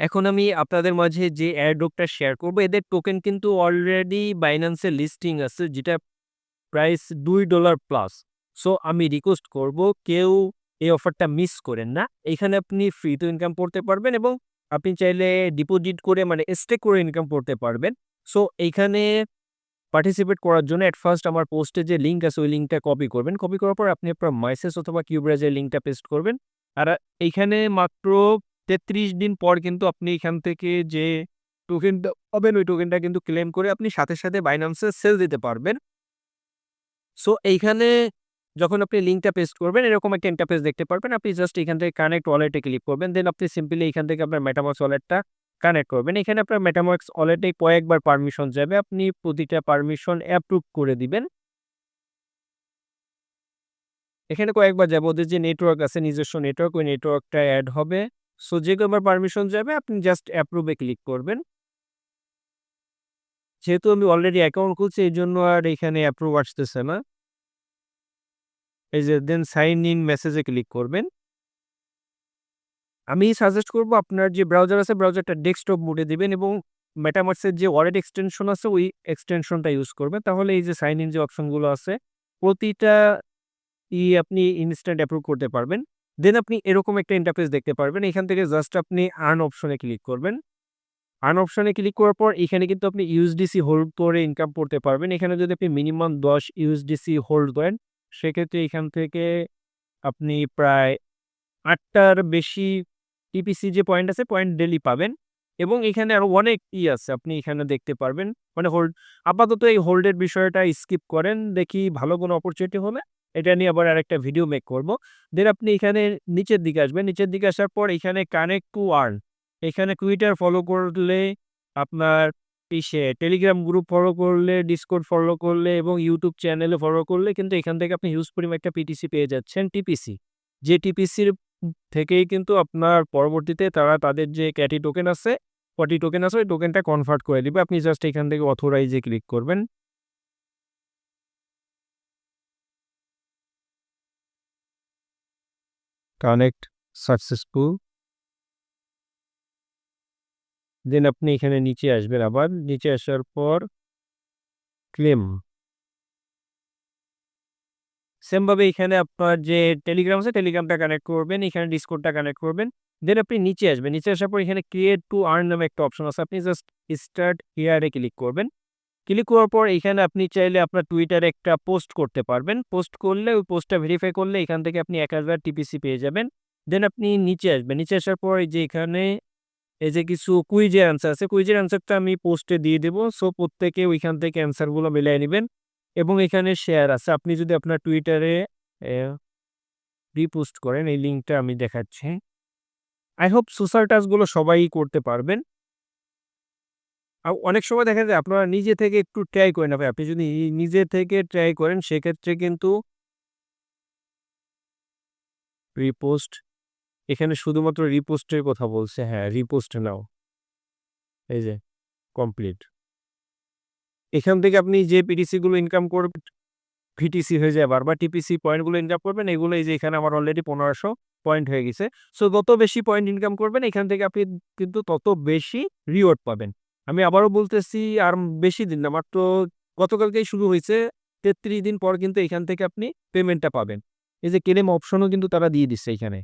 এখন আমি আপনাদের মাঝে যে এয়ারড্রপটা শেয়ার করব, এদের টোকেন কিন্তু অলরেডি বাইন্যান্সে লিস্টিং আছে, যেটা প্রাইস দুই ডলার প্লাস সো আমি রিকোয়েস্ট করব কেউ এই অফারটা মিস করেন না। এখানে আপনি ফ্রি তো ইনকাম করতে পারবেন এবং আপনি চাইলে ডিপোজিট করে মানে স্টেক করে ইনকাম করতে পারবেন। সো এইখানে পার্টিসিপেট করার জন্য অ্যাট ফার্স্ট আমার পোস্টে যে লিঙ্ক আছে, ওই লিঙ্কটা কপি করবেন। কপি করার পর আপনি আপনার মাইসেস অথবা কিউব্রাজের লিঙ্কটা পেস্ট করবেন। আর এইখানে মাত্র তেত্রিশ দিন পর কিন্তু আপনি এখান থেকে যে টোকেনটা পাবেন, ওই টোকেনটা কিন্তু ক্লেম করে আপনি সাথে সাথে বাইন্যান্সে সেল দিতে পারবেন। সো এইখানে যখন আপনি লিঙ্কটা পেস্ট করবেন, এরকম একটা ইন্টারফেস দেখতে পারবেন। আপনি জাস্ট এখান থেকে কানেক্ট ওয়ালেটে ক্লিক করবেন দেন আপনি সিম্পলি এখান থেকে আপনার মেটামাক্স ওয়ালেটটা কানেক্ট করবেন। এখানে আপনার মেটামাক্স ওয়ালেটে কয়েকবার পারমিশন যাবে, আপনি প্রতিটা পারমিশন অ্যাপ্রুভ করে দিবেন। এখানে কয়েকবার যাবে ওদের যে নেটওয়ার্ক আছে, নিজস্ব নেটওয়ার্ক ওই নেটওয়ার্কটা অ্যাড হবে। সো যে কবার পারমিশন যাবে, আপনি জাস্ট অ্যাপ্রুভে ক্লিক করবেন। যেহেতু আমি অলরেডি অ্যাকাউন্ট খুলছি, এই জন্য আর এখানে অ্যাপ্রুভ আসতেছে না। এই যে দেন সাইন ইন মেসেজে ক্লিক করবেন। আমি সাজেস্ট করব আপনার যে ব্রাউজার আছে ব্রাউজারটা ডেস্কটপ মোডে দিবেন এবং মেটামার্সের যে ওয়ালেট এক্সটেনশন আছে, ওই এক্সটেনশনটা ইউজ করবেন। তাহলে এই যে সাইন ইন যে অপশনগুলো আছে, প্রতিটা ই আপনি ইনস্ট্যান্ট অ্যাপ্রুভ করতে পারবেন। দেন আপনি এরকম একটা ইন্টারফেস দেখতে পারবেন। এখান থেকে জাস্ট আপনি আর্ন অপশনে ক্লিক করবেন। আর্ন অপশনে ক্লিক করার পর এখানে কিন্তু আপনি ইউএসডিসি হোল্ড করে ইনকাম করতে পারবেন। এখানে যদি আপনি মিনিমাম দশ ইউএসডিসি হোল্ড করেন, সেক্ষেত্রে এখান থেকে আপনি প্রায় আটটার বেশি টিপিসি যে পয়েন্ট আছে পয়েন্ট ডেলি পাবেন। এবং এখানে আরও অনেক ই আছে, আপনি এখানে দেখতে পারবেন। মানে হোল্ড আপাতত এই হোল্ডের বিষয়টা স্কিপ করেন, দেখি ভালো কোনো অপরচুনিটি হলে। এটা নিয়ে আবার আরেকটা ভিডিও মেক করব। দেন আপনি এখানে নিচের দিকে আসবেন। নিচের দিকে আসার পর এখানে কানেক্ট টু আর্ন এখানে টুইটার ফলো করলে আপনার ইসে টেলিগ্রাম গ্রুপ ফলো করলে ডিসকোড ফলো করলে এবং ইউটিউব চ্যানেলে ফলো করলে কিন্তু এখান থেকে আপনি হিউজ পরিমাণ একটা পিটিসি পেয়ে যাচ্ছেন টিপিসি যে টিপিসির থেকেই কিন্তু আপনার পরবর্তীতে তারা তাদের যে ক্যাটি টোকেন আছে কটি টোকেন আছে, ওই টোকেনটা কনভার্ট করে দিবে। আপনি জাস্ট এখান থেকে অথোরাইজে ক্লিক করবেন। কানেক্ট সাকসেসফুল দেন আপনি এখানে নিচে আসবেন আবার। নিচে আসার পর ক্লেম সেমভাবে এখানে আপনার যে টেলিগ্রাম আছে টেলিগ্রামটা কানেক্ট করবেন। এখানে ডিসকোডটা কানেক্ট করবেন। দেন আপনি নিচে আসবেন। নিচে আসার পর এখানে ক্রিয়েট টু আর্ন নামে একটা অপশন আছে। আপনি জাস্ট স্টার্ট হিয়ারে ক্লিক করবেন। ক্লিক করার পর এখানে আপনি চাইলে আপনার টুইটারে একটা পোস্ট করতে পারবেন। পোস্ট করলে, ওই পোস্টটা ভেরিফাই করলে এখান থেকে আপনি এক হাজার টিপিসি পেয়ে যাবেন। দেন আপনি নিচে আসবেন। নিচে আসার পর এই যে এখানে, এই যে কিছু কুইজের অ্যান্সার আছে কুইজের অ্যান্সারটা আমি পোস্টে দিয়ে দেবো। সো প্রত্যেকে ওইখান থেকে অ্যান্সারগুলো মিলিয়ে নেবেন এবং এখানে শেয়ার আছে। আপনি যদি আপনার টুইটারে রিপোস্ট করেন, এই লিঙ্কটা আমি দেখাচ্ছি। আই হোপ সোশ্যাল টাচগুলো সবাই করতে পারবেন। অনেক সময় দেখা যায় আপনারা নিজে থেকে একটু ট্রাই করেন ভাই। আপনি যদি নিজে থেকে ট্রাই করেন, সেক্ষেত্রে কিন্তু রিপোস্ট এখানে শুধুমাত্র রিপোস্টের কথা বলছে। হ্যাঁ রিপোস্ট নাও। এই যে কমপ্লিট এখান থেকে আপনি যে পিটিসিগুলো ইনকাম করবেন ভিটিসি হয়ে যায় বা টিপিসি পয়েন্টগুলো ইনকাম করবেন, এগুলো এই যে এখানে আমার অলরেডি পনেরোশো পয়েন্ট হয়ে গেছে। সো যত বেশি পয়েন্ট ইনকাম করবেন, এখান থেকে আপনি কিন্তু তত বেশি রিওয়ার্ড পাবেন। আমি আবারও বলতেছি, আর বেশি দিন না, মাত্র গতকালকেই শুরু হয়েছে। তেত্রিশ দিন পর কিন্তু এখান থেকে আপনি পেমেন্টটা পাবেন। এই যে ক্লেম অপশনও কিন্তু তারা দিয়ে দিচ্ছে এখানে।